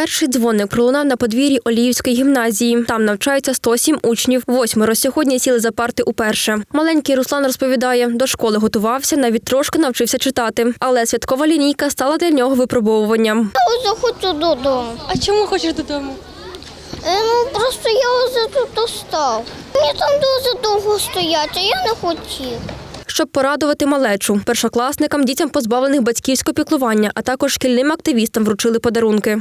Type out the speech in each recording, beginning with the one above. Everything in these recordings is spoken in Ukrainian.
Перший дзвоник пролунав на подвір'ї Оліївської гімназії. Там навчаються 107 учнів. Восьмеро сьогодні сіли за парти уперше. Маленький Руслан розповідає, до школи готувався, навіть трошки навчився читати. Але святкова лінійка стала для нього випробовуванням. Я вже хочу додому. А чому хочеш додому? Е, Ну просто я вже тут достав. Мені там дуже довго стоять, а я не хотів. Щоб порадувати малечу, першокласникам, дітям позбавлених батьківського піклування, а також шкільним активістам вручили подарунки.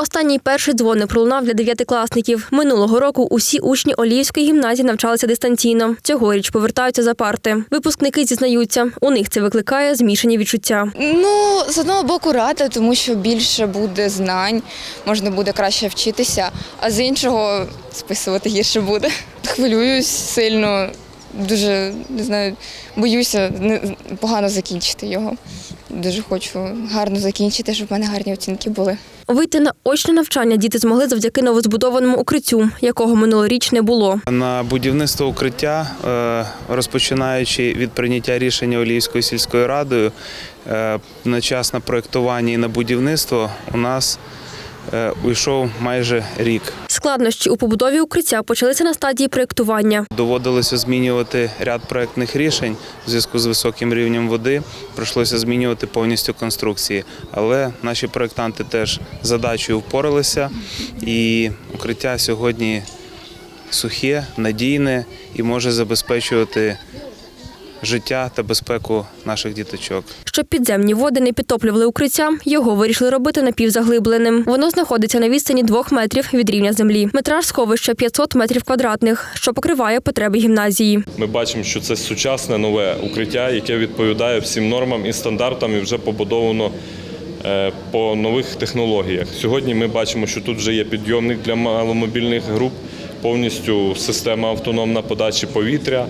Останній перший дзвоник пролунав для дев'ятикласників. Минулого року усі учні Оліївської гімназії навчалися дистанційно. Цьогоріч повертаються за парти. Випускники зізнаються, у них це викликає змішані відчуття. Ну, з одного боку рада, тому що більше буде знань, можна буде краще вчитися, а з іншого списувати гірше буде. Хвилююсь сильно, дуже не знаю, боюся погано закінчити його. Дуже хочу гарно закінчити, щоб в мене гарні оцінки були. Вийти на очне навчання діти змогли завдяки новозбудованому укриттю, якого минулоріч не було. На будівництво укриття, е, розпочинаючи від прийняття рішення Оліївською сільською радою, е, на час на проєктування і на будівництво у нас е, уйшов майже рік. Складнощі у побудові укриття почалися на стадії проєктування. Доводилося змінювати ряд проєктних рішень в зв'язку з високим рівнем води. Прийшлося змінювати повністю конструкції. Але наші проєктанти теж задачею впоралися, і укриття сьогодні сухе, надійне і може забезпечувати життя та безпеку наших діточок. Щоб підземні води не підтоплювали укриття, його вирішили робити напівзаглибленим. Воно знаходиться на відстані двох метрів від рівня землі. Метраж сховища 500 метрів квадратних, що покриває потреби гімназії. Ми бачимо, що це сучасне нове укриття, яке відповідає всім нормам і стандартам, і вже побудовано е, по нових технологіях. Сьогодні ми бачимо, що тут вже є підйомник для маломобільних груп, повністю система автономна подачі повітря,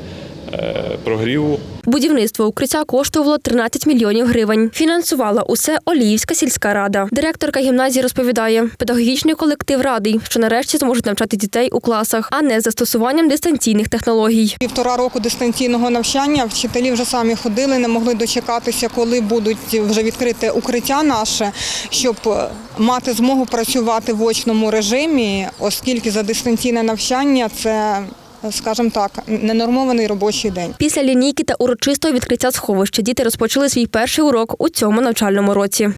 прогріву. Будівництво укриття коштувало 13 мільйонів гривень. Фінансувала усе Оліївська сільська рада. Директорка гімназії розповідає, педагогічний колектив радий, що нарешті зможуть навчати дітей у класах, а не застосуванням дистанційних технологій. Півтора року дистанційного навчання вчителі вже самі ходили, не могли дочекатися, коли будуть вже відкрите укриття наше, щоб е, мати змогу працювати в очному режимі, оскільки за дистанційне навчання це, скажімо так, ненормований робочий день. Після лінійки та урочистого відкриття сховища діти розпочали свій перший урок у цьому навчальному році.